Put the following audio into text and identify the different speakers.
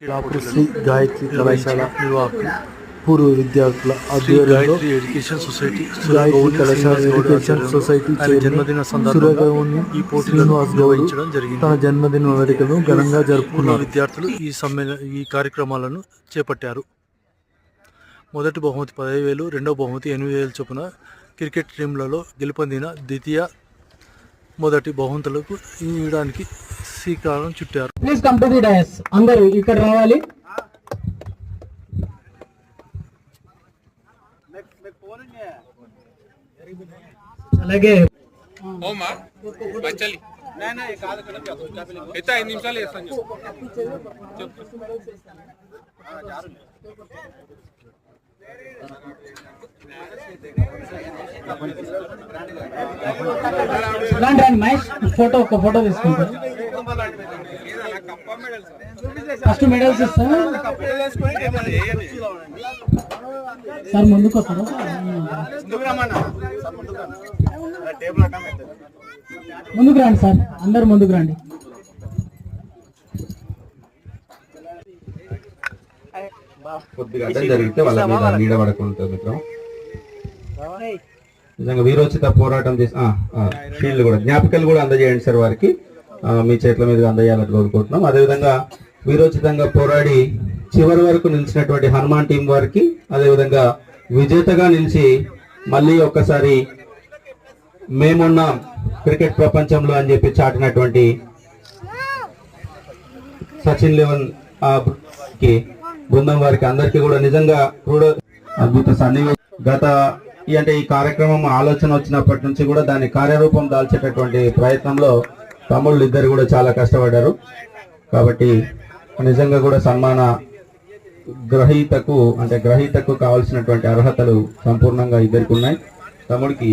Speaker 1: శ్రీ గాయత్రి కళాశాల
Speaker 2: నిర్వాహకులు
Speaker 1: పూర్వ విద్యార్థుల ఆధ్వర్యంలో
Speaker 2: ఎడ్యుకేషన్ సొసైటీ
Speaker 1: గాయత్రి కళాశాల ఎడ్యుకేషన్ సొసైటీ
Speaker 2: జన్మదిన సందర్భంగా ఈ పోటీలను
Speaker 1: శ్రీనివాస్
Speaker 2: నిర్వహించడం జరిగింది.
Speaker 1: తన జన్మదిన వేడుకలను ఘనంగా
Speaker 2: పూర్వ
Speaker 1: జరుపుకున్నారు
Speaker 2: విద్యార్థులు ఈ సమ్మేళన ఈ కార్యక్రమాలను చేపట్టారు. మొదటి బహుమతి పదహైదు వేలు రెండవ బహుమతి ఎనిమిది వేలు చొప్పున క్రికెట్ టీంలలో గెలుపొందిన ద్వితీయ మొదటి బహుమతులకు ఇవ్వడానికి శ్రీకారం చుట్టారు.
Speaker 3: Please come to the dais అందరూ ఇక్కడ రావాలి. అలాగే.
Speaker 4: అయితే ఐదు నిమిషాలు వేస్తాను చెప్పు.
Speaker 3: రండి రండి మహేష్. ఫోటో ఒక ఫోటో తీసుకుంటారు. ఫస్ట్ మెడల్స్ ఇస్తా. సార్ ముందుకు వస్తారా? ముందుకు రండి సార్ అందరు ముందుకు రండి.
Speaker 5: కొద్దిగా అడ్డం జరిగితే వాళ్ళ మీద నీడ పడకుండా మిత్రం. నిజంగా వీరోచిత పోరాటం చేసి షీల్డ్ కూడా జ్ఞాపికలు కూడా అందజేయండి సార్ వారికి. మీ చేతుల మీదుగా అందజేయాలని కోరుకుంటున్నాం. అదేవిధంగా వీరోచితంగా పోరాడి చివరి వరకు నిలిచినటువంటి హనుమాన్ టీం వారికి అదేవిధంగా విజేతగా నిలిచి మళ్ళీ ఒక్కసారి మేమున్నాం క్రికెట్ ప్రపంచంలో అని చెప్పి చాటినటువంటి సచిన్ లెవెన్కి బృందం వారికి అందరికీ కూడా నిజంగా కూడా అద్భుత సన్నివేశం. గత ఈ అంటే ఈ కార్యక్రమం ఆలోచన వచ్చినప్పటి నుంచి కూడా దాని కార్యరూపం దాల్చేటటువంటి ప్రయత్నంలో తమ్ముళ్ళు ఇద్దరు కూడా చాలా కష్టపడ్డారు. కాబట్టి నిజంగా కూడా సన్మాన గ్రహీతకు అంటే గ్రహీతకు కావాల్సినటువంటి అర్హతలు సంపూర్ణంగా ఇద్దరికి ఉన్నాయి. తమ్ముడికి